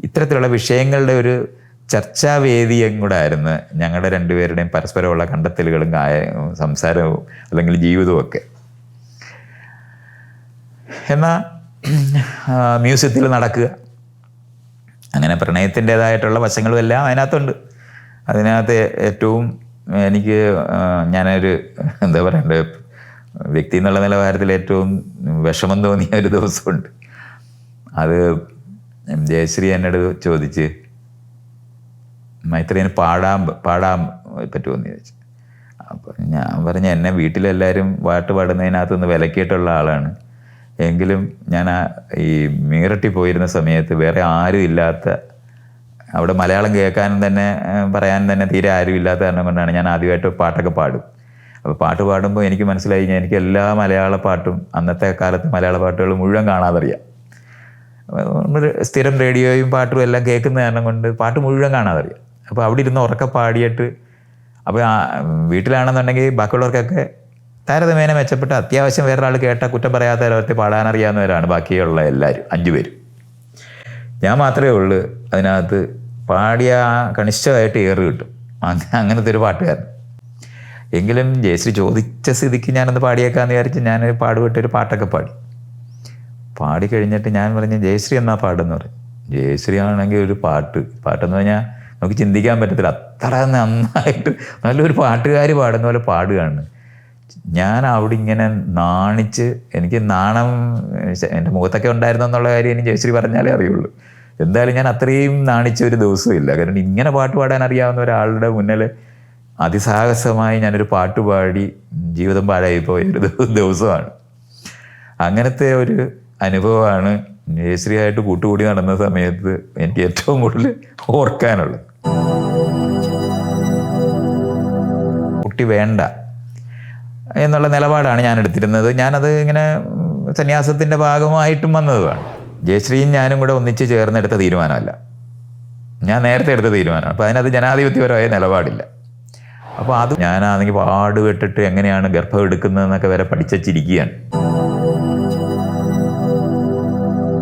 ഇത്തരത്തിലുള്ള വിഷയങ്ങളുടെ ഒരു ചർച്ചാവേദിയും കൂടെ ആയിരുന്നു ഞങ്ങളുടെ രണ്ടുപേരുടെയും പരസ്പരമുള്ള കണ്ടെത്തലുകളും സംസാരവും അല്ലെങ്കിൽ ജീവിതവും ഒക്കെ. എന്നാൽ മ്യൂസിയത്തിൽ നടക്കുക. അങ്ങനെ പ്രണയത്തിന്റെതായിട്ടുള്ള വശങ്ങളും എല്ലാം അതിനകത്തുണ്ട്. അതിനകത്ത് ഏറ്റവും എനിക്ക് ഞാനൊരു എന്താ പറയണ്ടേ വ്യക്തി എന്നുള്ള നിലവാരത്തിൽ ഏറ്റവും വിഷമം തോന്നിയ ഒരു ദിവസമുണ്ട്. അത് ജയശ്രീ എന്നോട് ചോദിച്ച് മൈത്രിന് പാടാൻ പാടാൻ പറ്റുമെന്ന് ചോദിച്ചു. അപ്പം ഞാൻ പറഞ്ഞ എന്നെ വീട്ടിലെല്ലാവരും പാട്ട് പാടുന്നതിനകത്തുനിന്ന് വിലക്കിയിട്ടുള്ള ആളാണ്. എങ്കിലും ഞാൻ ആ ഈ മീറട്ടി പോയിരുന്ന സമയത്ത് വേറെ ആരും ഇല്ലാത്ത അവിടെ മലയാളം കേൾക്കാനും തന്നെ പറയാൻ തന്നെ തീരെ ആരും ഇല്ലാത്ത കാരണം കൊണ്ടാണ് ഞാൻ ആദ്യമായിട്ട് പാട്ടൊക്കെ പാടും. അപ്പോൾ പാട്ട് പാടുമ്പോൾ എനിക്ക് മനസ്സിലായി ഞാൻ എനിക്ക് എല്ലാ മലയാള പാട്ടും അന്നത്തെ കാലത്ത് മലയാള പാട്ടുകൾ മുഴുവൻ കാണാതറിയാം. സ്ഥിരം റേഡിയോയും പാട്ടും എല്ലാം കേൾക്കുന്ന കാരണം കൊണ്ട് പാട്ട് മുഴുവൻ കാണാതറിയാം. അപ്പോൾ അവിടെ ഇരുന്ന് ഉറക്കെ പാടിയിട്ട് അപ്പോൾ വീട്ടിലാണെന്നുണ്ടെങ്കിൽ ബാക്കിയുള്ളവർക്കൊക്കെ താരതമ്യേന മെച്ചപ്പെട്ട അത്യാവശ്യം വേറൊരാൾ കേട്ട കുറ്റം പറയാത്ത പാടാൻ പാടാനറിയാവുന്നവരാണ് ബാക്കിയുള്ള എല്ലാവരും അഞ്ചു പേരും. ഞാൻ മാത്രമേ ഉള്ളൂ അതിനകത്ത് പാടിയ കണിഷ്ഠമായിട്ട് ഏറ് കിട്ടും. അങ്ങനെ അങ്ങനത്തെ ഒരു പാട്ടുകാരൻ. എങ്കിലും ജയശ്രീ ചോദിച്ച സ്ഥിതിക്ക് ഞാനൊന്ന് പാടിയേക്കാന്ന് വിചാരിച്ച് ഞാൻ പാടുപെട്ടൊരു പാട്ടൊക്കെ പാടി. പാടി കഴിഞ്ഞിട്ട് ഞാൻ പറഞ്ഞു ജയശ്രീ എന്നാ പാടെന്ന് പറഞ്ഞു ജയശ്രീ ആണെങ്കിൽ ഒരു പാട്ട്. പാട്ടെന്ന് പറഞ്ഞാൽ നമുക്ക് ചിന്തിക്കാൻ പറ്റത്തില്ല. അത്ര നന്നായിട്ട് നല്ലൊരു പാട്ടുകാർ പാടുന്ന പോലെ പാടുകയാണ്. ഞാൻ അവിടെ ഇങ്ങനെ നാണിച്ച് എനിക്ക് നാണം എന്റെ മുഖത്തൊക്കെ ഉണ്ടായിരുന്നു എന്നുള്ള കാര്യം എനിക്ക് ജയശ്രീ പറഞ്ഞാലേ അറിയുള്ളൂ. എന്തായാലും ഞാൻ അത്രയും നാണിച്ച ഒരു ദിവസമില്ല കാരണം ഇങ്ങനെ പാട്ട് പാടാൻ അറിയാവുന്ന ഒരാളുടെ മുന്നിൽ അതിസാഹസമായി ഞാനൊരു പാട്ട് പാടി ജീവിതം പാഴായി പോയ ഒരു ദിവസമാണ്. അങ്ങനത്തെ ഒരു അനുഭവമാണ് ജയശ്രീയായിട്ട് കൂട്ടുകൂടി നടന്ന സമയത്ത് എനിക്ക് ഏറ്റവും കൂടുതൽ ഓർക്കാനുള്ളത്. കുട്ടി വേണ്ട. എന്നുള്ള നിലപാടാണ് ഞാൻ എടുത്തിരുന്നത്. ഞാനത് ഇങ്ങനെ സന്യാസത്തിന്റെ ഭാഗമായിട്ടും വന്നതുമാണ് ജയശ്രീയും ഞാനും കൂടെ ഒന്നിച്ച് ചേർന്നെടുത്ത തീരുമാനമല്ല. ഞാൻ നേരത്തെ എടുത്ത തീരുമാനമാണ്. അപ്പോൾ അതിനകത്ത് ജനാധിപത്യപരമായ നിലപാടില്ല. അപ്പോൾ അത് ഞാനാണെങ്കിൽ പാടുപെട്ടിട്ട് എങ്ങനെയാണ് ഗർഭം എടുക്കുന്നതെന്നൊക്കെ വരെ പഠിച്ചിരിക്കുകയാണ്